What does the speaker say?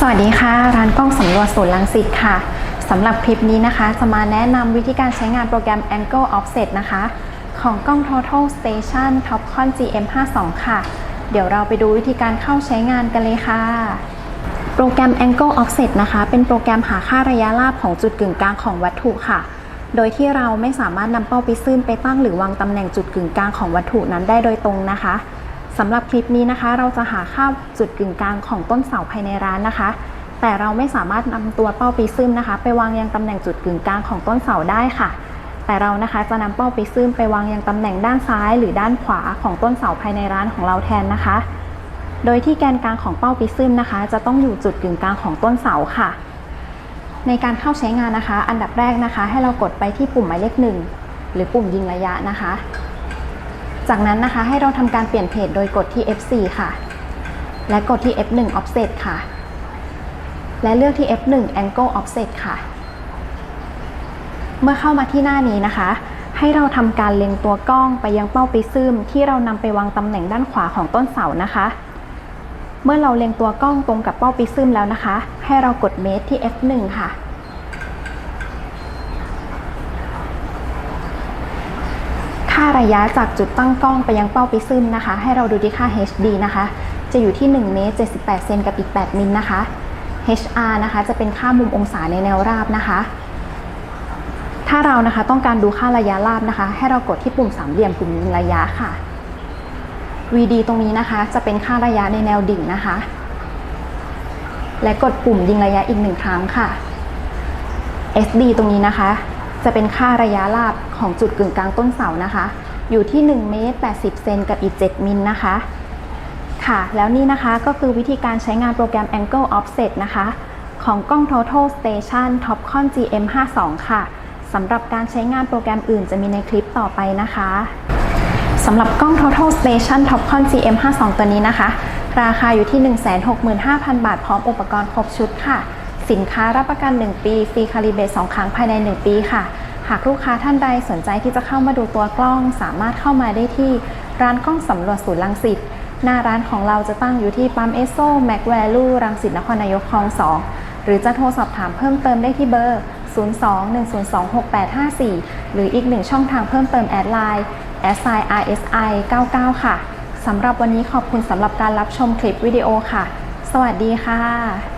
สวัสดีค่ะ ร้านกล้องสำรวจศูนย์ลังสิตค่ะสำหรับคลิปนี้นะคะ จะมาแนะนำวิธีการใช้งานโปรแกรม Angle Offset นะคะ ของกล้อง Total Station Topcon GM52 ค่ะ เดี๋ยวเราไปดูวิธีการเข้าใช้งานกันเลยค่ะ โปรแกรม Angle Offset นะคะ เป็นโปรแกรมหาค่าระยะราบของจุดกึ่งกลางของวัตถุค่ะ โดยที่เราไม่สามารถนำเป้าปิซึมไปตั้งหรือวางตำแหน่งจุดกึ่งกลางของวัตถุนั้นได้โดยตรงนะคะ สำหรับคลิปนี้นะคะ เราจะหาค่าจุดกึ่งกลางของต้นเสาภายในร้านนะคะ แต่เราไม่สามารถนำตัวเป้าปิซึมนะคะ ไปวางยังตำแหน่งจุดกึ่งกลางของต้นเสาได้ค่ะ แต่เรานะคะจะนำเป้าปิซึมไปวางยังตำแหน่งด้านซ้าย หรือด้านขวาของต้นเสาภายในร้านของเราแทนนะคะ โดยที่แกนกลางของเป้าปิซึมนะคะ จะต้องอยู่จุดกึ่งกลางของต้นเสาค่ะ ในการเข้าใช้งานนะคะ อันดับแรกนะคะ ให้เรากดไปที่ปุ่มหมายเลขหนึ่งหรือปุ่มยิงระยะนะคะ จากนั้นนะคะให้เราทำการเปลี่ยนเพจโดยกดที่ F4 ค่ะ และกดที่ F1 Offset ค่ะ และเลือกที่ F1 Angle Offset ค่ะ เมื่อเข้ามาที่หน้านี้นะคะ ให้เราทำการเล็งตัวกล้องไปยังเป้าปิซึมที่เรานำไปวางตำแหน่งด้านขวาของต้นเสานะคะ เมื่อเราเล็งตัวกล้องตรงกับเป้าปิซึมแล้วนะคะ ให้เรากดเมตรที่ F1 ค่ะ ค่าระยะจากจุดตั้งกล้องไปยังเป้าปิซึมนะคะ ให้เราดูที่ค่า HD นะคะ จะอยู่ที่1เมตร78เซนกับอีก 8 มิลนะคะ HR นะคะจะเป็นค่ามุมองศาในแนวราบนะคะ ถ้าเรานะคะต้องการดูค่าระยะราบนะคะ ให้เรากดที่ปุ่มสามเหลี่ยมปุ่มยิงระยะค่ะ VD ตรงนี้นะคะจะเป็นค่าระยะในแนวดิ่งนะคะ และกดปุ่มยิงระยะอีกหนึ่งครั้งค่ะ SD ตรงนี้นะคะ จะเป็นค่าระยะราบของจุดกึ่งกลางต้นเสานะคะ อยู่ที่1เมตร80 เซนกับอีก 7 มิลนะคะ ค่ะ แล้วนี่นะคะก็คือวิธีการใช้งานโปรแกรม Angle Offset นะคะ ของกล้อง Total Station Topcon GM52 ค่ะสำหรับการใช้งานโปรแกรมอื่นจะมีในคลิปต่อไปนะคะสำหรับกล้อง Total Station Topcon GM52 ตัวนี้นะคะ ราคาอยู่ที่ 165,000 บาทพร้อมอุปกรณ์ครบชุดค่ะ สินค้ารับประกัน 1 ปีฟรีคาลิเบต2ครั้งภายใน 1 ปีค่ะ หากลูกค้าท่านใดสนใจที่จะเข้ามาดูตัวกล้อง สามารถเข้ามาได้ที่ร้านกล้องสำรวจศูนย์ลังสิตหน้าร้านของเราจะตั้งอยู่ที่ปั๊มเอสโซแม็กแวลูรังสิตนครนายกคลอง2 หรือจะโทรสอบถามเพิ่มเติมได้ที่เบอร์ 02-102-6854 หรืออีกหนึ่งช่องทางเพิ่มเติมแอดไลน์ s i r s i 99 ค่ะ สำหรับวันนี้ขอบคุณสำหรับการรับชมคลิปวิดีโอค่ะ สวัสดีค่ะ